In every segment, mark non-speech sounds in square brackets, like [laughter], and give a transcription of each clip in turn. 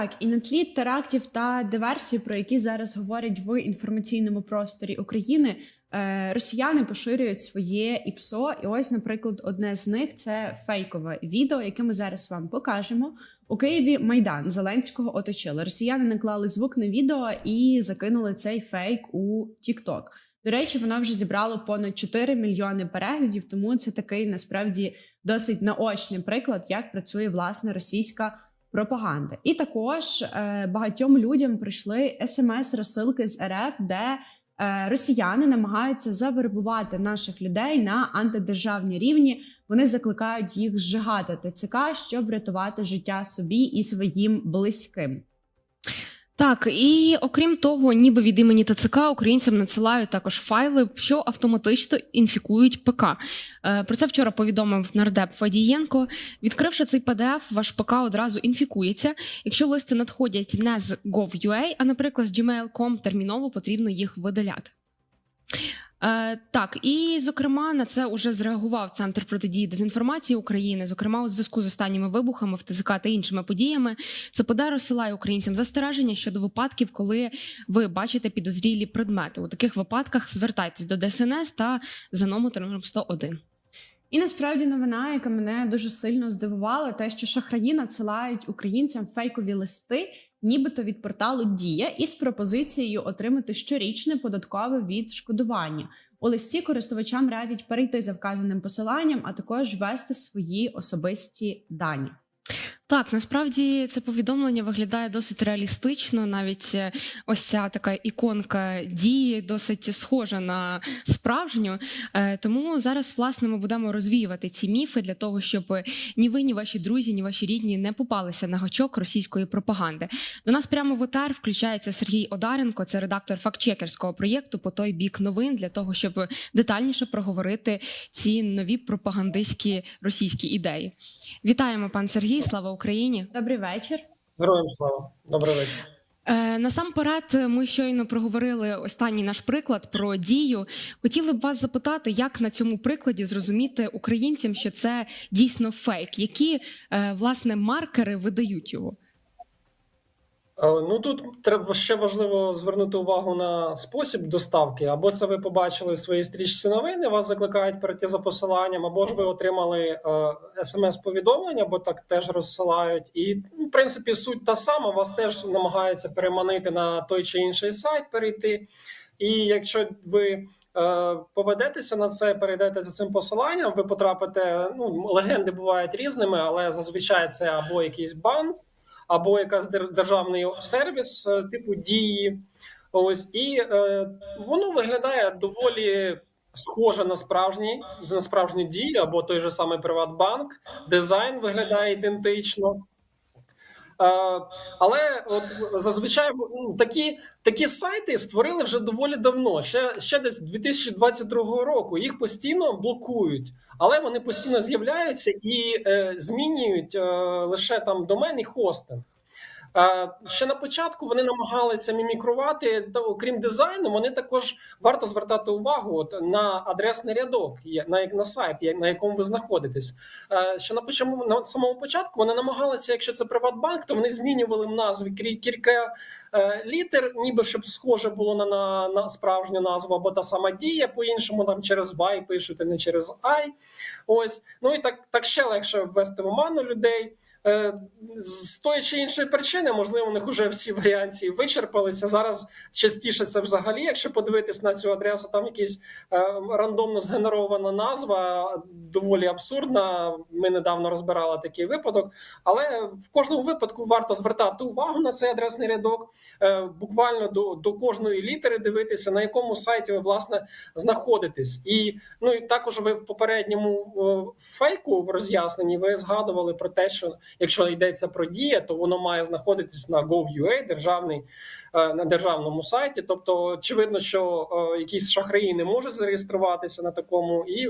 Так, і на тлі терактів та диверсій, про які зараз говорять в інформаційному просторі України, е, росіяни поширюють своє ІПСО. І ось, наприклад, одне з них це фейкове відео, яке ми зараз вам покажемо. У Києві Майдан Зеленського оточили. Росіяни наклали звук на відео і закинули цей фейк у TikTok. До речі, воно вже зібрало понад 4 мільйони переглядів, тому це такий насправді досить наочний приклад, як працює власне російська пропаганди. І також е, багатьом людям прийшли смс-розсилки з РФ, де е, росіяни намагаються завербувати наших людей на антидержавні рівні. Вони закликають їх зжигати ТЦК, щоб врятувати життя собі і своїм близьким. Так, і окрім того, ніби від імені ТЦК українцям надсилають також файли, що автоматично інфікують ПК. Е, Про це вчора повідомив нардеп Фадієнко. Відкривши цей PDF, ваш ПК одразу інфікується. Якщо листи надходять не з Gov.ua, а, наприклад, з gmail.com, терміново потрібно їх видаляти. Е, так, і зокрема на це уже зреагував центр протидії дезінформації України, зокрема у зв'язку з останніми вибухами в ТЗК та іншими подіями. ЦПД розсилає українцям застереження щодо випадків, коли ви бачите підозрілі предмети. У таких випадках звертайтесь до ДСНС та за номером 101. І насправді новина, яка мене дуже сильно здивувала, те, що шахраї надсилають українцям фейкові листи, нібито від порталу Дія, із пропозицією отримати щорічне податкове відшкодування. У листі користувачам радять перейти за вказаним посиланням, а також ввести свої особисті дані. Так, насправді це повідомлення виглядає досить реалістично. Навіть е, ось ця така іконка дії досить схожа на справжню. Е, Тому зараз, власне, ми будемо розвіювати ці міфи для того, щоб ні ви, ні ваші друзі, ні ваші рідні не попалися на гачок російської пропаганди. До нас прямо в етер включається Сергій Одаренко, це редактор фактчекерського проєкту по той бік новин для того, щоб детальніше проговорити ці нові пропагандистські російські ідеї. Вітаємо, пан Сергій. Слава Україні! Добрий вечір. Героям слава. Добрий вечір. Е, насамперед, ми щойно проговорили останній наш приклад про дію. Хотіли б вас запитати, як на цьому прикладі зрозуміти українцям, що це дійсно фейк, які е, власне маркери видають його. Е, Ну тут треба ще важливо звернути увагу на спосіб доставки. Або це ви побачили в своїй стрічці новини, вас закликають перейти за посиланням, або ж ви отримали е, смс-повідомлення, бо так теж розсилають. І ну, в принципі суть та сама. Вас теж намагаються переманити на той чи інший сайт, перейти. І якщо ви е, поведетеся на це, перейдете за цим посиланням, ви потрапите. Ну легенди бувають різними, але зазвичай це або якийсь банк. Або якась дер- державний сервіс е, типу дії. Ось і е, воно виглядає доволі схоже на справжній на справжню дію, або той же самий Приватбанк. Дизайн виглядає ідентично. Але от зазвичай ну, такі, такі сайти створили вже доволі давно, ще, ще десь 2022 року. Їх постійно блокують, але вони постійно з'являються і е, змінюють е, лише там домен і хостинг. Ще на початку вони намагалися мімікрувати, та окрім дизайну, вони також варто звертати увагу от, на адресний рядок, на, на сайт, на якому ви знаходитесь. Ще на, почому- на самому початку вони намагалися, якщо це Приватбанк, то вони змінювали в назві кілька е, літер, ніби щоб схоже було на, на, на справжню назву, або та сама дія, по-іншому там через Y пишуть, а не через I. Ось. Ну і так, так ще легше ввести в оману людей. Е, З тої чи іншої причини, можливо, у них вже всі варіанти вичерпалися. Зараз частіше це взагалі, якщо подивитись на цю адресу, там якась е, рандомно згенерована назва, доволі абсурдна. Ми недавно розбирали такий випадок. Але в кожному випадку варто звертати увагу на цей адресний рядок, е, буквально до, до кожної літери дивитися, на якому сайті ви власне знаходитесь. І ну і також ви в попередньому фейку роз'ясненні ви згадували про те, що якщо йдеться про дія, то воно має знаходитись на Gov.ua, державний е, на державному сайті. Тобто, очевидно, що е, якісь шахраї не можуть зареєструватися на такому, і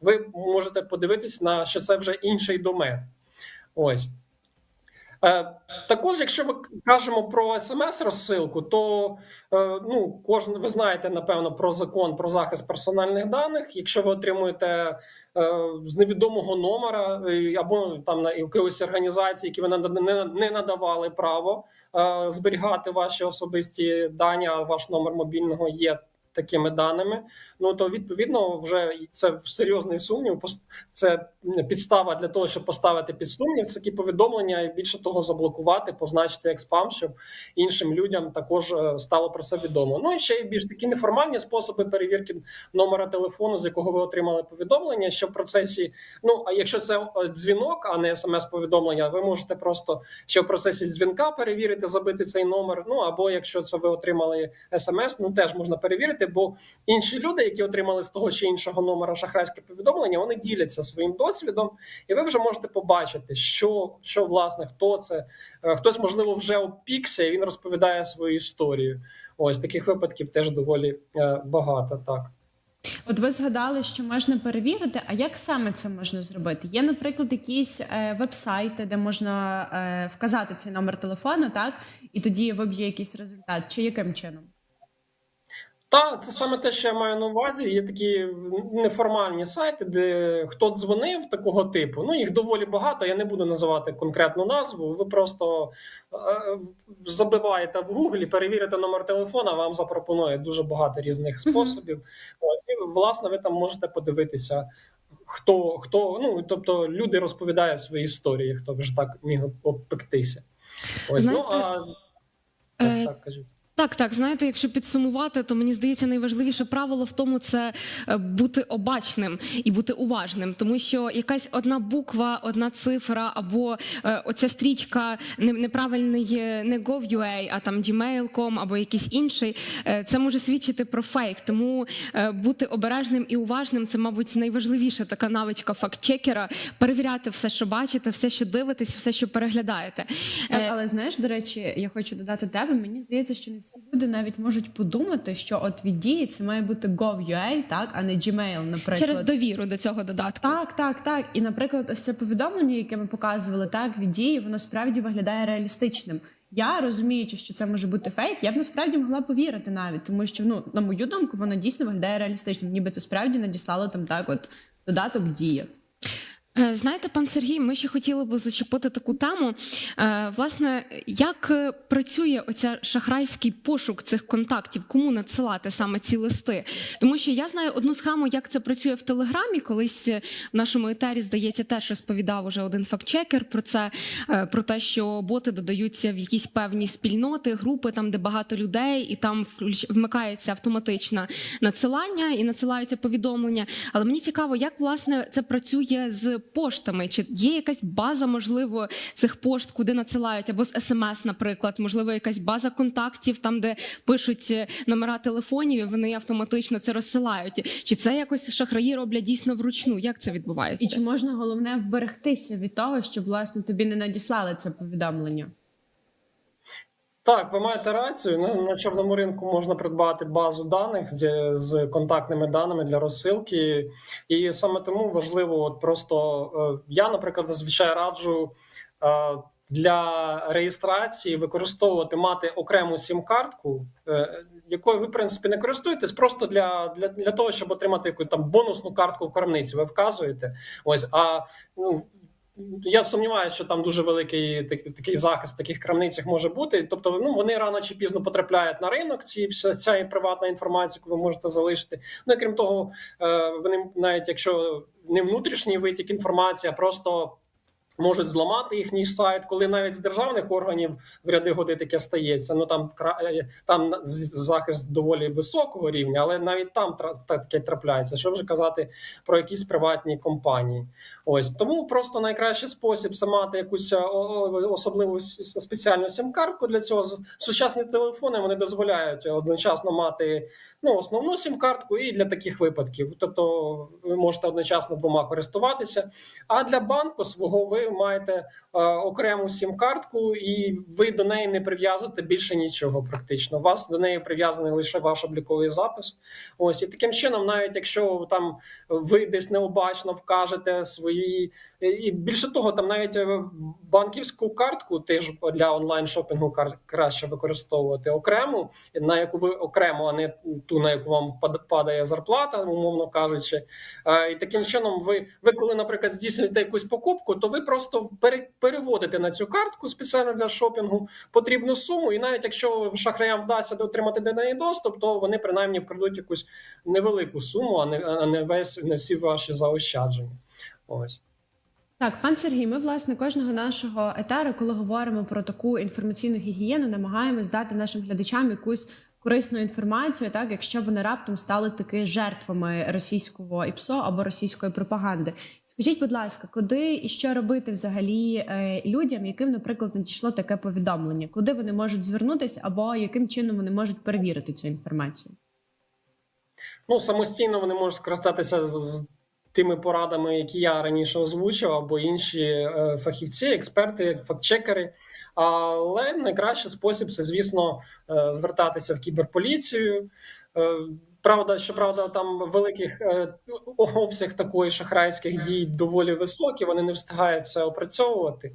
ви можете подивитись на що це вже інший домен. Ось. Е, Також, якщо ми кажемо про смс-розсилку, то е, ну, кожен ви знаєте, напевно, про закон про захист персональних даних. Якщо ви отримуєте е, з невідомого номера або там на якоїсь організації, які ви не, надавали право зберігати ваші особисті дані, а ваш номер мобільного є. Такими даними, ну то відповідно вже це серйозний сумнів. Це підстава для того, щоб поставити під сумнів такі повідомлення, і більше того, заблокувати, позначити як спам, щоб іншим людям також е, стало про це відомо. Ну і ще й більш такі неформальні способи перевірки номера телефону, з якого ви отримали повідомлення, що в процесі, ну а якщо це дзвінок, а не смс-повідомлення, ви можете просто ще в процесі дзвінка перевірити, забити цей номер. Ну або якщо це ви отримали смс, ну теж можна перевірити, бо інші люди, які отримали з того чи іншого номера шахрайське повідомлення, вони діляться своїм досвідом, і ви вже можете побачити, що, що власне хто це. Е, Хтось, можливо, вже опікся, і він розповідає свою історію. Ось таких випадків теж доволі е, багато. Так. От ви згадали, що можна перевірити. А як саме це можна зробити? Є, наприклад, якісь е, веб-сайти, де можна е, вказати цей номер телефону, так і тоді виб'є якийсь результат, чи яким чином? Та це саме те, що я маю на увазі. Є такі неформальні сайти, де хто дзвонив такого типу. Ну їх доволі багато. Я не буду називати конкретну назву. Ви просто е, забиваєте в Гуглі, перевірите номер телефона. Вам запропонує дуже багато різних способів. Ось і власне ви там можете подивитися. Хто хто ну тобто люди розповідають свої історії, хто вже так міг обпектися. Ось Знаєте, ну а е, так, так кажіть. Так, так, знаєте, якщо підсумувати, то мені здається, найважливіше правило в тому це е, бути обачним і бути уважним, тому що якась одна буква, одна цифра, або е, оця стрічка не- неправильний е, не gov.ua, а там gmail.com або якийсь інший, е, це може свідчити про фейк. Тому е, бути обережним і уважним це, мабуть, найважливіша така навичка фактчекера перевіряти все, що бачите, все, що дивитесь, все, що переглядаєте. Але знаєш, до речі, я хочу додати тебе. Мені здається, що не всі люди навіть можуть подумати, що от від дії це має бути gov.ua, так, а не Gmail, наприклад. Через довіру до цього додатку. Так, так, так. І, наприклад, ось це повідомлення, яке ми показували, так від дії, воно справді виглядає реалістичним. Я розуміючи, що це може бути фейк, я б насправді могла повірити навіть, тому що ну на мою думку, воно дійсно виглядає реалістичним, ніби це справді надіслало там так, от додаток дія. Е, Знаєте, пан Сергій, ми ще хотіли би зачепити таку тему. Е, Власне, як е, працює оця шахрайський пошук цих контактів, кому надсилати саме ці листи? Тому що я знаю одну схему, як це працює в Телеграмі. Колись в нашому етері, здається, теж розповідав уже один фактчекер про це, про те, що боти додаються в якісь певні спільноти, групи, там де багато людей, і там вмикається автоматичне надсилання і надсилаються повідомлення. Але мені цікаво, як власне це працює з поштами? Чи є якась база, можливо, цих пошт, куди надсилають, або з смс, наприклад, можливо, якась база контактів, там де пишуть е, номера телефонів, і вони автоматично це розсилають. Чи це якось шахраї роблять дійсно вручну? Як це відбувається? І чи можна головне вберегтися від того, щоб власне тобі не надіслали це повідомлення? Так, ви маєте рацію. На, на чорному ринку можна придбати базу даних з, з контактними даними для розсилки, і саме тому важливо, от просто е, я, наприклад, зазвичай раджу е, для реєстрації використовувати мати окрему сім-картку, е, якою ви в принципі не користуєтесь, просто для, для, для того, щоб отримати яку там бонусну картку в крамниці. Ви вказуєте. Ось а ну. Я сумніваюся, що там дуже великий такий, такий захист в таких крамницях може бути. Тобто, ну вони рано чи пізно потрапляють на ринок. Ці вся ця приватна інформація, яку ви можете залишити. Ну і крім того, е, вони навіть якщо не внутрішній витік інформації, а просто можуть зламати їхній сайт, коли навіть з державних органів в ряди годи таке стається. Ну там е, там захист доволі високого рівня, але навіть там таке трапляється. Що вже казати про якісь приватні компанії? Ось тому просто найкращий спосіб це мати якусь е, особливу спеціальну сім-картку для цього. Сучасні телефони вони дозволяють одночасно мати ну, основну сім-картку і для таких випадків. Тобто ви можете одночасно двома користуватися. А для банку свого ви маєте окрему сім-картку, і ви до неї не прив'язуєте більше нічого. Практично у вас до неї прив'язаний лише ваш обліковий запис. Ось і таким чином, навіть якщо там ви десь необачно вкажете свої, і більше того, там навіть е, банківську картку теж для онлайн шопінгу краще використовувати окрему, на яку ви окремо, а не ту, на яку вам падає зарплата, умовно кажучи. Е, І таким чином, ви, ви коли, наприклад, здійснюєте якусь покупку, то ви просто пере- переводите на цю картку спеціально для шопінгу потрібну суму, і навіть якщо шахраям вдасться отримати до неї доступ, то вони принаймні вкрадуть якусь невелику суму, а не, а не весь не всі ваші заощадження. Ось. Так, пан Сергій, ми власне кожного нашого етеру, коли говоримо про таку інформаційну гігієну, намагаємось дати нашим глядачам якусь корисну інформацію, так якщо вони раптом стали таки жертвами російського ІПСО або російської пропаганди. Скажіть, будь ласка, куди і що робити взагалі е, людям, яким, наприклад, надійшло таке повідомлення, куди вони можуть звернутися, або яким чином вони можуть перевірити цю інформацію? Ну, самостійно вони можуть скористатися з- тими порадами, які я раніше озвучив, або інші е, фахівці, експерти, фактчекери. Але найкращий спосіб це, звісно, е, звертатися в кіберполіцію. Правда, щоправда, там великих е, обсяг такої шахрайських дій доволі високий, вони не встигають це опрацьовувати.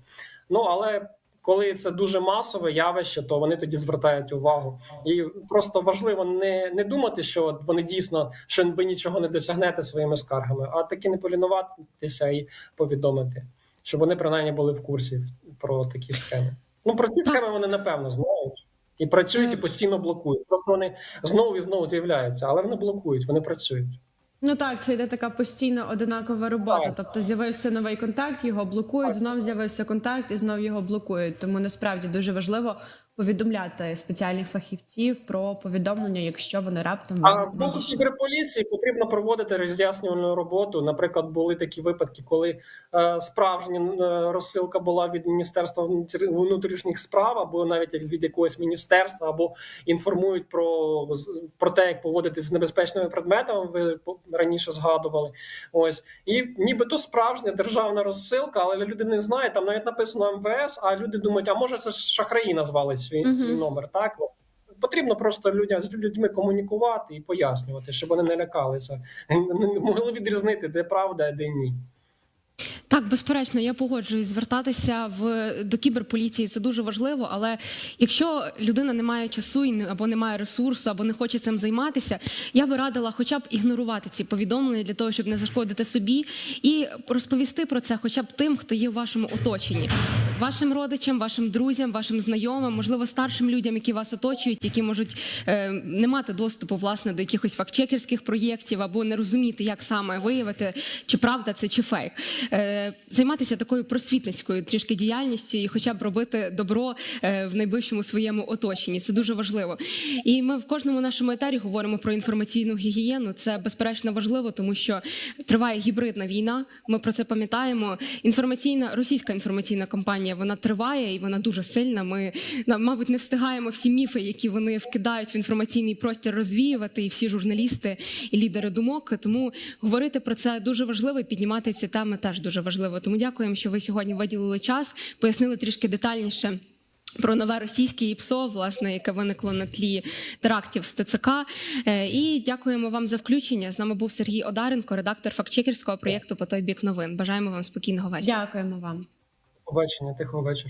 Ну але коли це дуже масове явище, то вони тоді звертають увагу. І просто важливо не, не думати, що вони дійсно що ви нічого не досягнете своїми скаргами, а таки не полінуватися і повідомити, щоб вони принаймні були в курсі про такі схеми. Ну про ці схеми вони напевно знають. І працюють, і постійно блокують. Просто вони знову і знову з'являються, але вони блокують, вони працюють. Ну так, це йде така постійно одинакова робота. Тобто з'явився новий контакт, його блокують, знов з'явився контакт і знов його блокують. Тому насправді дуже важливо повідомляти спеціальних фахівців про повідомлення, якщо вони раптом А боку надійшли. потрібно проводити роз'яснювальну роботу. Наприклад, були такі випадки, коли е, справжня е, розсилка була від міністерства внутрішніх справ, або навіть від якогось міністерства, або інформують про, про те, як поводитись з небезпечними предметами. Ви раніше згадували. Ось і нібито справжня державна розсилка, але люди не знають. Там навіть написано МВС, а люди думають, а може це шахраї назвали свій, Мгм. свій номер. Так потрібно просто людям з людьми комунікувати і пояснювати, щоб вони не лякалися, [laughs] не могли відрізнити, де правда, а де ні. Так, безперечно, я погоджуюсь звертатися в до кіберполіції. Це дуже важливо. Але якщо людина не має часу і не- або не має ресурсу, або не хоче цим займатися, я би радила, хоча б ігнорувати ці повідомлення для того, щоб не зашкодити собі, і розповісти про це, хоча б тим, хто є в вашому оточенні, вашим родичам, вашим друзям, вашим знайомим, можливо, старшим людям, які вас оточують, які можуть е, не мати доступу власне до якихось фактчекерських проєктів або не розуміти, як саме виявити, чи правда це чи фейк. Е, займатися такою просвітницькою трішки діяльністю і хоча б робити добро е, в найближчому своєму оточенні. Це дуже важливо. І ми в кожному нашому етері говоримо про інформаційну гігієну. Це безперечно важливо, тому що триває гібридна війна. Ми про це пам'ятаємо. Інформаційна російська інформаційна кампанія вона триває і вона дуже сильна. Ми мабуть не встигаємо всі міфи, які вони вкидають в інформаційний простір, розвіювати, і всі журналісти і лідери думок. Тому говорити про це дуже важливо. і Піднімати ці теми теж дуже важливо. Тому дякуємо, що ви сьогодні виділили час, пояснили трішки детальніше. Про нове російське ІПСО, власне, яке виникло на тлі терактів з ТЦК. Е, І дякуємо вам за включення. З нами був Сергій Одаренко, редактор фактчекерського проєкту по той бік новин. Бажаємо вам спокійного вечора. Дякуємо вам. Побачення, тихого вечора.